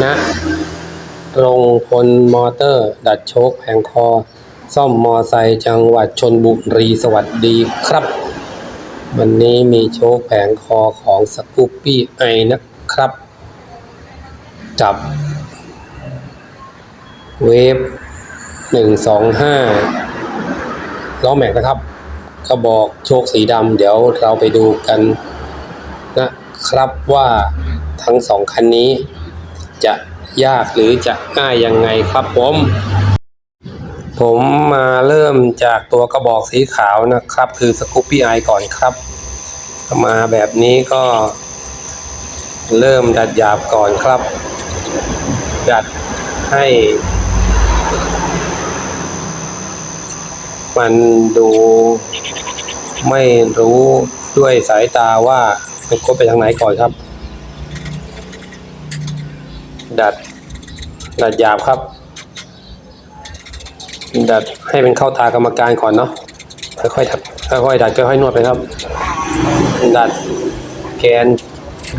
นะรงพลมอเตอร์ ดัดโชคแผงคอ ซ่อมมอไซค์จังหวัดชนบุรีสวัสดีครับ วันนี้มีโชคแผงคอของสกูปปี้ไอนะครับ จับ เวฟหนึ่งสองห้าล้อแม็กนะครับกระบอกโชคสีดำเดี๋ยวเราไปดูกันนะครับว่าทั้งสองคันนี้ จะยากหรือจะง่ายยังไงครับผม ผมมาเริ่มจากตัวกระบอกสีขาวนะครับ คือสกูปปี้ไอก่อนครับ มาแบบนี้ก็ เริ่มดัดหยาบก่อนครับ ดัดให้ มันดูไม่รู้ด้วยสายตาว่ามันคดไปทางไหนก่อนครับ ดัด ดัดหยาบครับ ดัดให้เป็นเข้าตากรรมการก่อนเนาะค่อยๆดัดค่อยๆดัดค่อยๆนวดไปครับ ดัดแกน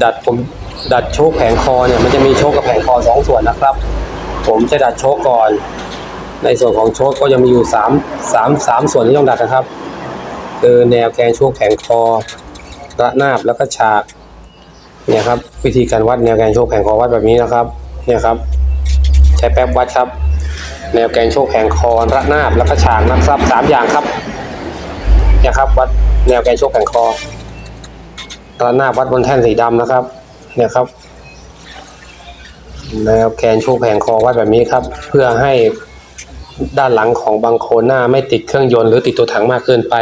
ดัดผมดัดโชคแผงคอเนี่ยมันจะมีโชคกับแผงคอสองส่วนนะครับ ผมจะดัดโชคก่อน ในส่วนของโชคก็ยังมีอยู่สามสามสามส่วนที่ต้องดัดนะครับคือแนวแกนโชคแผงคอระนาบแล้วก็ฉากเนี่ยครับวิธีการวัดแนวแกนโชคแผงคอวัดแบบนี้นะครับ เนี่ยครับ ใช้แป๊บวัดครับ แนวแกนโชคแผงคอระนาบแล้วก็ฉากนะครับสามอย่างครับเนี่ยครับ วัดแนวแกนโชคแผงคอระนาบวัดบนแท่นสีดำนะครับ เนี่ยครับ แนวแกนโชคแผงคอวัดแบบนี้ครับ เพื่อให้ด้านหลังของบังโคหน้าไม่ติดเครื่องยนต์หรือติดตัวถังมากเกินไป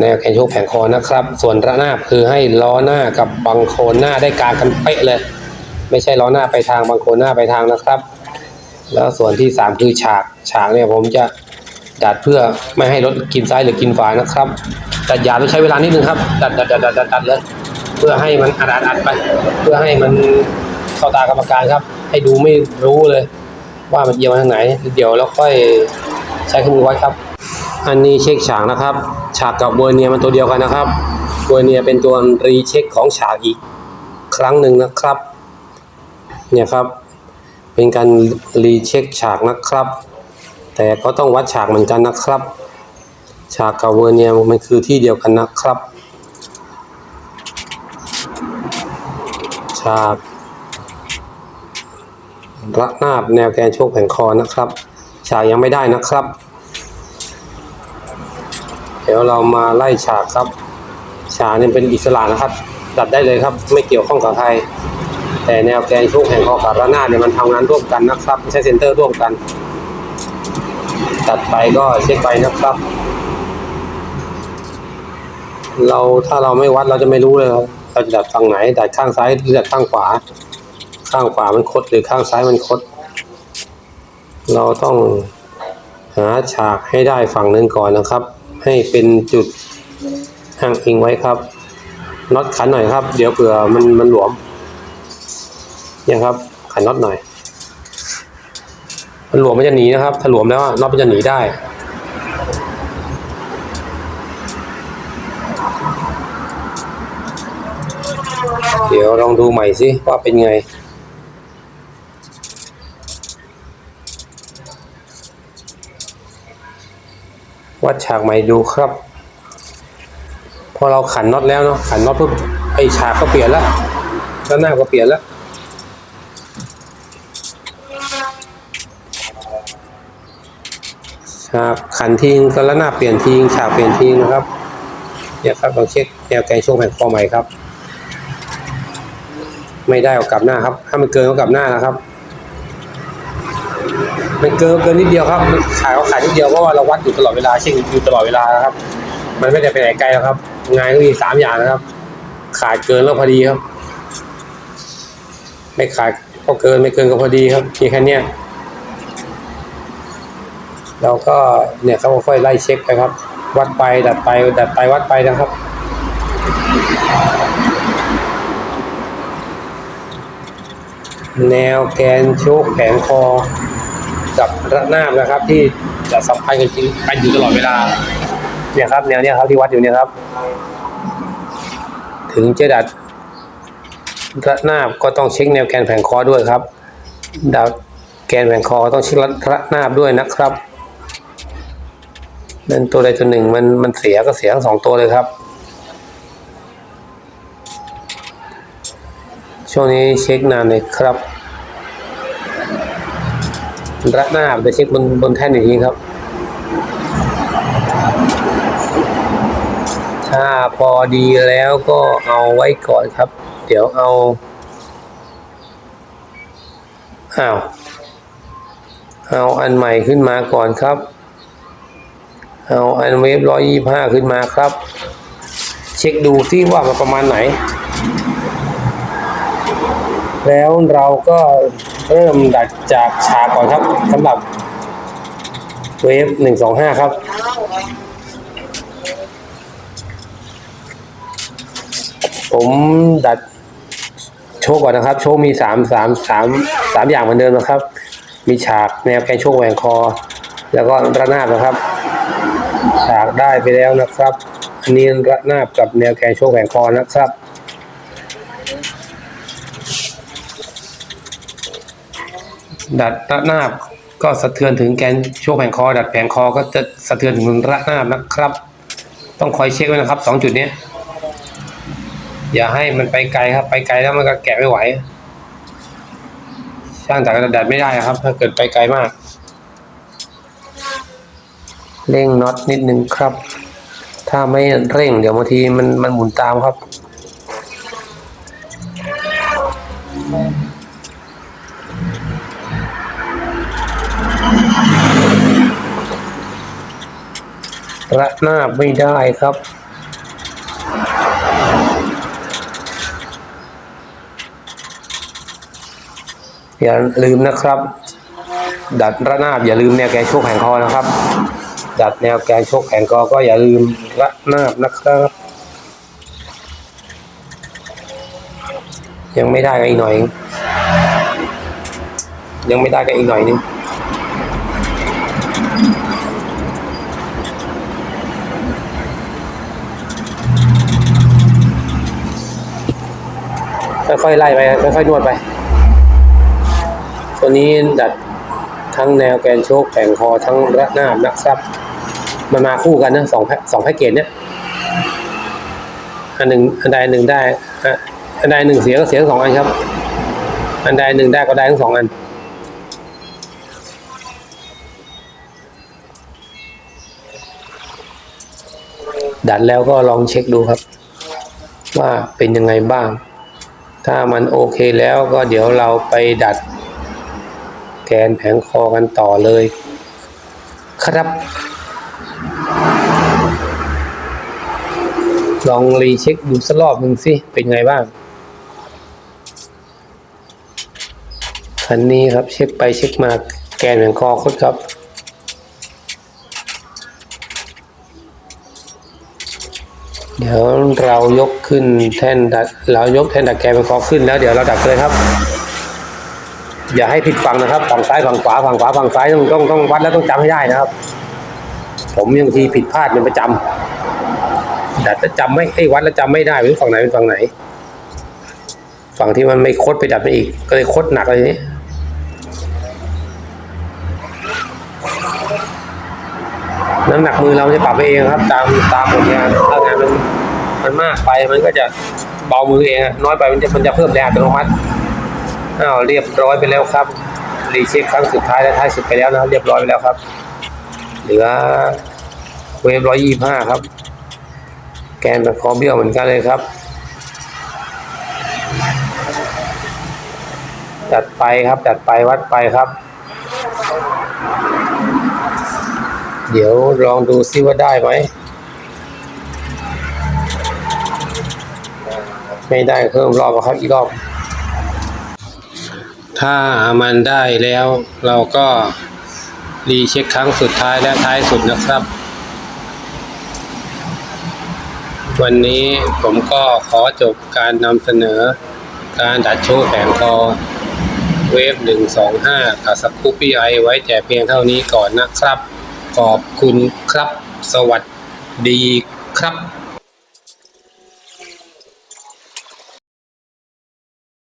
แนวแกนโชคแผงคอนะครับ ส่วนระนาบคือให้ล้อหน้ากับบังโคหน้าได้กลางกันเป๊ะเลย ไม่ใช่ล้อหน้าไปทางบังโคหน้าไปทางนะครับ แล้วส่วนที่สามคือฉากฉากเนี่ยผมจะดัดเพื่อไม่ให้รถกินซ้ายหรือกินขวานะครับดัดยาต้องใช้เวลานิดนึงครับดัดดัดดัดดัดดัดเลยเพื่อให้มันอัดอัดไป เพื่อให้มันเข้าตากรรมการครับ ให้ดูไม่รู้เลย ว่ามันเอียงมาทางไหน เดี๋ยวเราค่อยใช้เครื่องมือวัดครับ อันนี้เช็คฉากนะครับ ฉากกับเวอร์เนียมันตัวเดียวกันนะครับเวอร์เนียเป็นตัวรีเช็คของฉากอีกครั้งหนึ่งนะครับ เนี่ยครับ เป็นการรีเช็คฉากนะครับ แต่ก็ต้องวัดฉากเหมือนกันนะครับ ฉากกับเวอร์เนียมันคือที่เดียวกันนะครับ ฉากระนาบแนวแกนโชคแผงคอนะครับ ฉากยังไม่ได้นะครับ เดี๋ยวเรามาไล่ฉากครับ ฉากเนี่ยเป็นอิสระนะครับดัดได้เลยครับ ไม่เกี่ยวข้องกับใคร แต่แนวแกนโชคแห่งคอกับระนาเนี่ยมันทำงานร่วมกันนะครับไม่ใช่เซนเตอร์ร่วมกัน ตัดไปก็เช็คไปนะครับ เราถ้าเราไม่วัดเราจะไม่รู้เลยครับเราจะดัดฝั่งไหนดัดข้างซ้ายหรือดัดข้างขวา ข้างขวามันคดหรือข้างซ้ายมันคด เราต้องหาฉากให้ได้ฝั่งหนึ่งก่อนนะครับ ให้เป็นจุดห่างอิงไว้ครับน็อตขันหน่อยครับ เดี๋ยวเผื่อมันมันหลวม เนี่ยครับขันน็อตหน่อยมันหลวมมันจะหนีนะครับถ้าหลวมแล้วน็อตมันจะหนีได้ เดี๋ยวลองดูใหม่สิว่าเป็นไงวัดฉากใหม่ดูครับ พอเราขันน็อตแล้วเนาะขันน็อตปุ๊บไอฉากก็เปลี่ยนแล้วแล้วหน้าก็เปลี่ยนแล้ว ฉากขันทิ้งก็แล้วหน้าเปลี่ยนทิ้งฉากเปลี่ยนทิ้งนะครับเนี่ยครับเราเช็คแนวแกนช่วงแผ่นคอใหม่ครับ ไม่ได้เอากลับหน้าครับ ถ้ามันเกินก็กลับหน้านะครับมันเกินเกินนิดเดียวครับขายก็ขายนิดเดียวเพราะว่าเราวัดอยู่ตลอดเวลาเช็คอยู่ตลอดเวลานะครับ มันไม่ได้ไปไหนไกลแล้วครับ งานก็มีสามอย่างนะครับ ขาดเกินแล้วพอดีครับ ไม่ขาดก็เกินไม่เกินก็พอดีครับมีแค่เนี้ย เราก็เนี่ยเขาค่อยไล่เช็คไปครับ วัดไปดัดไปดัดไปวัดไปนะครับ แนวแกนโชคแผงคอกับระนาบนะครับ ที่จะสัมพันธ์กันจริงกันอยู่ตลอดเวลาเนี่ยครับแนวเนี้ยครับที่วัดอยู่เนี่ยครับ ถึงจะดัดระนาบก็ต้องเช็คแนวแกนแผงคอด้วยครับดาวแกนแผงคอต้องเช็คระนาบด้วยนะครับ นั่นตัวใดตัวหนึ่งมันมันเสียก็เสียทั้งสองตัวเลยครับ ช่วงนี้เช็คนานเลยครับระนาบเดี๋ยวเช็คบนบนแท่นอีกทีครับ ถ้าพอดีแล้วก็เอาไว้ก่อนครับ เดี๋ยวเอา อ้าว เอาอันใหม่ขึ้นมาก่อนครับ เอาอันเวฟร้อยยี่ห้าขึ้นมาครับ เช็คดูที่ว่ามันประมาณไหน แล้วเราก็เริ่มดัดจากฉากก่อนครับสำหรับเวฟหนึ่งสองห้าครับผมดัดโชว์ก่อนนะครับ โชว์มีสามสามสามสามอย่างเหมือนเดิมนะครับ มีฉากแนวแกนโชว์แหวงคอ แล้วก็ระนาบนะครับ ฉากได้ไปแล้วนะครับอันนี้ระนาบกับแนวแกนโชว์แหวงคอนะครับ ดัดระนาบก็สะเทือนถึงแกนโชว์แผงคอ ดัดแผงคอก็จะสะเทือนถึงระนาบนะครับ ต้องคอยเช็คไว้นะครับสองจุดนี้อย่าให้มันไปไกลครับ ไปไกลแล้วมันก็แกะไม่ไหวช่างจากกระดัดไม่ได้ครับ ถ้าเกิดไปไกลมาก เร่งน็อตนิดนึงครับ ถ้าไม่เร่งเดี๋ยวบางทีมันมันหมุนตามครับ ระนาบไม่ได้ครับอย่าลืมนะครับ ดัดระนาบอย่าลืมแนวแกโชกแขนคอนะครับ ดัดแนวแกนโชกแขนคอก็อย่าลืมระนาบนะครับ ยังไม่ได้ก็อีกหน่อย ยังไม่ได้ก็อีกหน่อยนึงค่อยๆไล่ไปค่อยๆนวดไปตัวนี้ดัดทั้งแนวแกนโชคแผงคอทั้งระนาบนะครับ มันมาคู่กันนะสองแพ็คสองแพ็กเกจเนี่ยอันหนึ่งอันใดหนึ่งได้อันใดหนึ่งเสียก็เสียทั้งสองอันครับ อันใดหนึ่งได้ก็ได้ทั้งสองอันดัดแล้วก็ลองเช็คดูครับ ว่าเป็นยังไงบ้าง ถ้ามันโอเคแล้วก็เดี๋ยวเราไปดัด แกนแผงคอกันต่อเลย ครับ ลองรีเช็คดูสักรอบหนึ่งสิ เป็นไงบ้าง คันนี้ครับเช็คไปเช็คมาแกนแผงคอคดครับ เดี๋ยวเรายกขึ้นแท่นดัดเรายกแท่นดัดแกนแผงคอขึ้นแล้ว เดี๋ยวเราดัดเลยครับ อย่าให้ผิดฝั่งนะครับ ฝั่งซ้ายฝั่งขวาฝั่งขวาฝั่งซ้ายต้องต้องต้องวัดแล้วต้องจำให้ได้นะครับ ผมยังทีผิดพลาดเป็นประจำ แต่จะจำไม่ไอ้วัดแล้วจำไม่ได้ว่าฝั่งไหนเป็นฝั่งไหน ฝั่งที่มันไม่คดไปดัดไปอีก ก็เลยคดหนักเลยนี้น้ำหนักมือเราจะปรับไปเองครับ ตามตามผลงานถ้างานมันมันมากไปมันก็จะเบามือเองอะน้อยไปมันจะมันจะเพิ่มแรงอัตโนมัติอ้าวเรียบร้อยไปแล้วครับรีเช็คครั้งสุดท้ายและท้ายสุดไปแล้วนะครับเรียบร้อยไปแล้วครับ เหลือเวฟร้อยยี่ห้าครับ แกนแบบคอเบี้ยวเหมือนกันเลยครับ จัดไปครับจัดไปวัดไปครับ เดี๋ยวลองดูซิว่าได้ไหม ไม่ได้เพิ่มรอบครับอีกรอบ ถ้ามันได้แล้วเราก็รีเช็คครั้งสุดท้ายและท้ายสุดนะครับ วันนี้ผมก็ขอจบการนำเสนอ การดัดโชว์แผงคอเวฟ125กับสกูปปี้ไอไว้แต่เพียงเท่านี้ก่อนนะครับ ขอบคุณครับ สวัสดีครับ